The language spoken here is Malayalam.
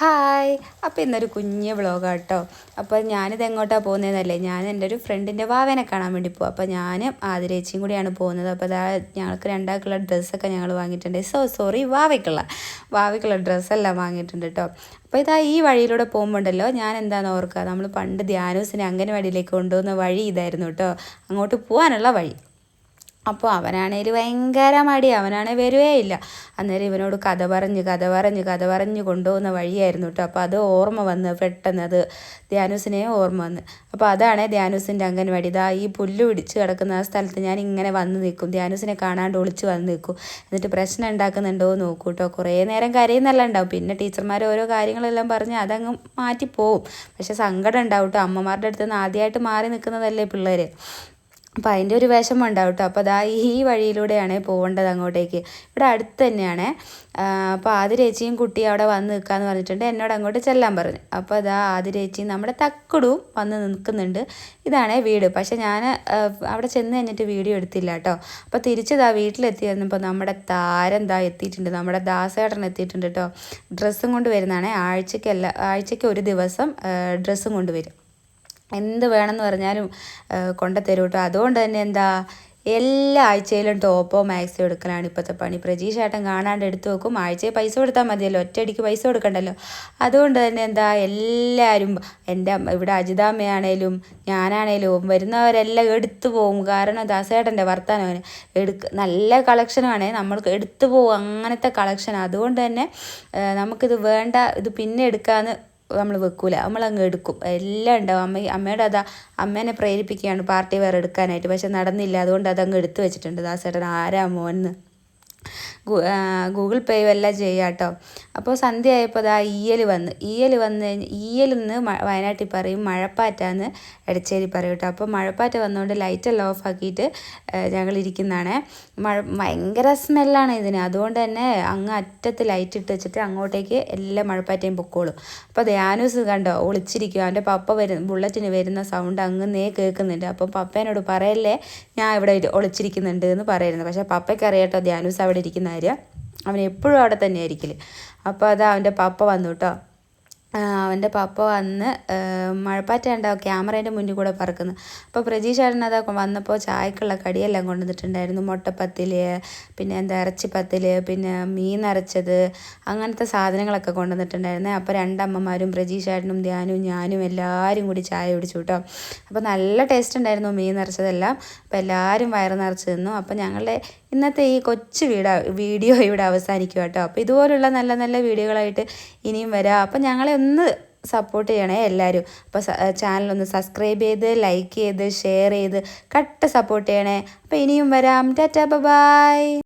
ഹായ്. അപ്പോൾ ഇന്നൊരു കുഞ്ഞ് വ്ളോഗാണ് കേട്ടോ അപ്പോൾ ഞാനിത് എങ്ങോട്ടാണ് പോകുന്നതെന്നല്ലേ ഞാൻ എന്റെ ഒരു ഫ്രണ്ടിന്റെ വാവനെ കാണാൻ വേണ്ടി പോകും അപ്പോൾ ഞാൻ ആതിരേച്ചിയും കൂടിയാണ് പോകുന്നത്. അപ്പോൾ അതാ ഞങ്ങൾക്ക് രണ്ടാൾക്കുള്ള ഡ്രസ്സൊക്കെ ഞങ്ങൾ വാങ്ങിയിട്ടുണ്ട്. So sorry വാവയ്ക്കുള്ള. വാവയ്ക്കുള്ള ഡ്രസ്സെല്ലാം വാങ്ങിയിട്ടുണ്ട് കേട്ടോ അപ്പോൾ ഇതാ ഈ വഴിയിലൂടെ പോകുമ്പോണ്ടല്ലോ ഞാൻ എന്താണെന്ന് ഓർക്കുക നമ്മൾ പണ്ട് ധ്യാനൂസിനെ വഴിയിലേക്ക് കൊണ്ടുപോകുന്ന വഴി ഇതായിരുന്നു കേട്ടോ അങ്ങോട്ട് പോകാനുള്ള വഴി. അപ്പോൾ അവനാണേൽ ഭയങ്കര മടി. അവനാണെ വരുവേ ഇല്ല. അന്നേരം ഇവനോട് കഥ പറഞ്ഞ് കഥ പറഞ്ഞ് കഥ പറഞ്ഞ് കൊണ്ടുപോകുന്ന വഴിയായിരുന്നു കേട്ടോ അപ്പോൾ അത് ഓർമ്മ വന്ന് പെട്ടെന്ന് അത് ധ്യാനുസിനെ ഓർമ്മ വന്ന്. അപ്പോൾ അതാണ് ധ്യാനുസിന്റെ അംഗൻവാടി. ഇതാ ഈ പുല്ല് പിടിച്ച് കിടക്കുന്ന ആ സ്ഥലത്ത് ഞാൻ ഇങ്ങനെ വന്ന് നിൽക്കും. ധ്യാനുസിനെ കാണാണ്ട് ഒളിച്ച് വന്ന് നിൽക്കും. എന്നിട്ട് പ്രശ്നം ഉണ്ടാക്കുന്നുണ്ടോ എന്ന് നോക്കൂ കേട്ടോ കുറേ നേരം കരയുന്നല്ല ഉണ്ടാവും. പിന്നെ ടീച്ചർമാർ ഓരോ കാര്യങ്ങളെല്ലാം പറഞ്ഞ് അതങ്ങ് മാറ്റിപ്പോവും. പക്ഷേ സങ്കടം ഉണ്ടാവും കേട്ടോ അമ്മമാരുടെ അടുത്ത് നിന്ന് ആദ്യമായിട്ട് മാറി നിൽക്കുന്നതല്ലേ പിള്ളേർ അപ്പോൾ അതിന്റെ ഒരു വിഷമം ഉണ്ടാവും കേട്ടോ. അപ്പോൾ അതാ ഈ വഴിയിലൂടെയാണ് പോകേണ്ടത് അങ്ങോട്ടേക്ക്. ഇവിടെ അടുത്ത് തന്നെയാണ്. അപ്പോൾ ആതിരേച്ചിയും കുട്ടി അവിടെ വന്ന് നിൽക്കാന്ന് പറഞ്ഞിട്ടുണ്ട്. എന്നോട് അങ്ങോട്ട് ചെല്ലാൻ പറഞ്ഞു. അപ്പോൾ അതാ ആതിരേച്ചിയും നമ്മുടെ തക്കടും വന്ന് നിൽക്കുന്നുണ്ട്. ഇതാണ് വീട്. പക്ഷെ ഞാൻ അവിടെ ചെന്ന് കഴിഞ്ഞിട്ട് വീഡിയോ എടുത്തില്ല കേട്ടോ. അപ്പോൾ തിരിച്ചതാ വീട്ടിലെത്തി വന്നപ്പോൾ നമ്മുടെ താരം ദാ എത്തിയിട്ടുണ്ട്. നമ്മുടെ ദാസേട്ടൻ എത്തിയിട്ടുണ്ട് കേട്ടോ. ഡ്രസ്സും കൊണ്ട് വരുന്നതാണ്. ആഴ്ചയ്ക്കല്ല ആഴ്ചയ്ക്ക് ഒരു ദിവസം ഡ്രസ്സും കൊണ്ടുവരും എന്ത് വേണമെന്ന് പറഞ്ഞാലും കൊണ്ടുത്തരും കേട്ടോ. അതുകൊണ്ട് തന്നെ എന്താ എല്ലാ ആഴ്ചയിലും ടോപ്പോ മാക്സോ എടുക്കലാണ് ഇപ്പോഴത്തെ പണി. പ്രജീഷ് ഏട്ടൻ കാണാണ്ട് എടുത്തു വെക്കും. ആഴ്ചയിൽ പൈസ കൊടുത്താൽ മതിയല്ലോ. ഒറ്റയടിക്ക് പൈസ കൊടുക്കണ്ടല്ലോ. അതുകൊണ്ട് തന്നെ എന്താ എല്ലാവരും എന്റെ ഇവിടെ അജിതാമ്മയാണേലും ഞാനാണേലും വരുന്നവരെല്ലാം എടുത്തു പോകും കാരണം ദാസേട്ടന്റെ വർത്താനം എടുക്ക നല്ല കളക്ഷനാണ്. നമ്മൾക്ക് എടുത്തു പോകും അങ്ങനത്തെ കളക്ഷൻ അതുകൊണ്ട് തന്നെ നമുക്കിത് വേണ്ട ഇത് പിന്നെ എടുക്കാമെന്ന് നമ്മൾ വെക്കൂല. നമ്മളങ്ങ് എടുക്കും. എല്ലാം ഉണ്ടാവും. അമ്മ അമ്മയുടെ അതാ അമ്മേനെ പ്രേരിപ്പിക്കുകയാണ് പാർട്ടി വേറെ എടുക്കാനായിട്ട്. പക്ഷെ നടന്നില്ല. അതുകൊണ്ട് അതങ്ങ് എടുത്തു വെച്ചിട്ടുണ്ട് ദാസേട്ടൻ. ആരാ മോന്ന് ഗൂഗിൾ പേ എല്ലാം ചെയ്യാം കേട്ടോ അപ്പോൾ സന്ധ്യ ആയപ്പോൾ അതാ ഈയൽ വന്ന് ഈയൽ വന്ന് കഴിഞ്ഞ് ഈയൽ നിന്ന് വയനാട്ടിൽ പറയും മഴപ്പാറ്റാന്ന് എടച്ചേരി പറയും കേട്ടോ. അപ്പോൾ മഴപ്പാറ്റ വന്നുകൊണ്ട് ലൈറ്റെല്ലാം ഓഫ് ആക്കിയിട്ട് ഞങ്ങൾ ഇരിക്കുന്നതാണ് മഴ ഭയങ്കര സ്മെല്ലാണ് ഇതിന്. അതുകൊണ്ട് തന്നെ അങ്ങ് അറ്റത്ത് ലൈറ്റ് ഇട്ട് വെച്ചിട്ട് അങ്ങോട്ടേക്ക് എല്ലാ മഴപ്പാറ്റയും പൊക്കോളും. അപ്പോൾ ധ്യാനൂസ് കണ്ടോ ഒളിച്ചിരിക്കും അവന്റെ പപ്പ വരുന്ന ബുള്ളറ്റിന് വരുന്ന സൗണ്ട് അങ്ങ് നേ കേൾക്കുന്നുണ്ട്. അപ്പം പപ്പേനോട് പറയല്ലേ ഞാൻ ഇവിടെ ഒളിച്ചിരിക്കുന്നുണ്ട് എന്ന് പറയുന്നത്. പക്ഷേ പപ്പയ്ക്ക് അറിയാട്ടോ ധ്യാനൂസ് അവിടെ ഇരിക്കുന്ന കാര്യം അവൻ എപ്പോഴും അവിടെ തന്നെ ആയിരിക്കില്ല അപ്പോൾ അത് അവന്റെ പപ്പ വന്നു കേട്ടോ. അവന്റെ പപ്പ വന്ന് മഴപ്പാറ്റ ക്യാമറേന്റെ മുന്നിൽ കൂടെ പറക്കുന്നു. അപ്പോൾ പ്രജീഷ് അതാ വന്നപ്പോൾ ചായക്കുള്ള കടിയെല്ലാം കൊണ്ടുവന്നിട്ടുണ്ടായിരുന്നു. മുട്ടപ്പത്തിൽ പിന്നെ എന്താ ഇറച്ചിപ്പത്തിൽ പിന്നെ മീൻ നിറച്ചത് അങ്ങനത്തെ സാധനങ്ങളൊക്കെ കൊണ്ടുവന്നിട്ടുണ്ടായിരുന്നു. അപ്പോൾ രണ്ടമ്മമാരും പ്രജീഷ് ചേട്ടനും ധ്യാനും ഞാനും എല്ലാവരും കൂടി ചായ കുടിച്ചു കേട്ടോ. അപ്പോൾ നല്ല ടേസ്റ്റ് ഉണ്ടായിരുന്നു മീൻ നിറച്ചതെല്ലാം അപ്പോൾ എല്ലാവരും വയറ് നിറച്ച് തിന്നു അപ്പോൾ ഞങ്ങളുടെ ഇന്നത്തെ ഈ കൊച്ചു വീഡിയോ വീഡിയോ ഇവിടെ അവസാനിക്കും കേട്ടോ. അപ്പോൾ ഇതുപോലുള്ള നല്ല നല്ല വീഡിയോകളായിട്ട് ഇനിയും വരാം. അപ്പോൾ ഞങ്ങളെ ഒന്ന് സപ്പോർട്ട് ചെയ്യണേ എല്ലാവരും അപ്പോൾ ചാനൽ ഒന്ന് സബ്സ്ക്രൈബ് ചെയ്ത് ലൈക്ക് ചെയ്ത് ഷെയർ ചെയ്ത് കട്ട സപ്പോർട്ട് ചെയ്യണേ. അപ്പോൾ ഇനിയും വരാം. Tata bye.